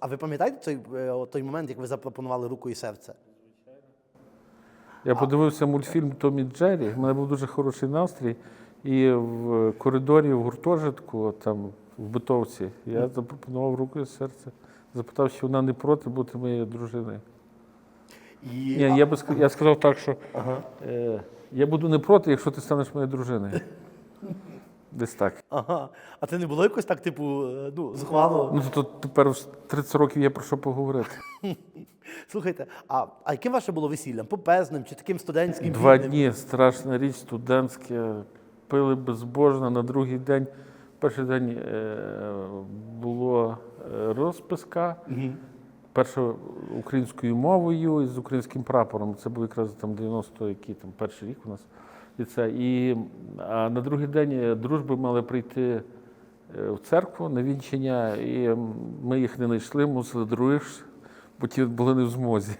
а ви пам'ятаєте той, е, той момент, як ви запропонували руку і серце? Я подивився мультфільм Том і Джері. У мене був дуже хороший настрій. І в коридорі в гуртожитку, там в битовці, я запропонував руку і серце. Запитав, чи вона не проти бути моєю дружиною. І, Ні, я би я сказав так, що е, я буду не проти, якщо ти станеш моєю дружиною. Десь так. Ага. А це не було якось так, типу, е, ну, зухвало? Ну то тепер 30 років є про що поговорити. Слухайте, а, а яким ваше було весіллям? Попезним чи таким студентським? Два вільним? дні страшна річ, студентське, пили безбожно. На другий день, перший день е, було е, розписка. Перша українською мовою і з українським прапором. Це був якраз там 90 який там перший рік у нас. І, це. і а на другий день е, дружби мали прийти е, в церкву на вінчення, і ми їх не знайшли, мусили других, бо ті були не в змозі.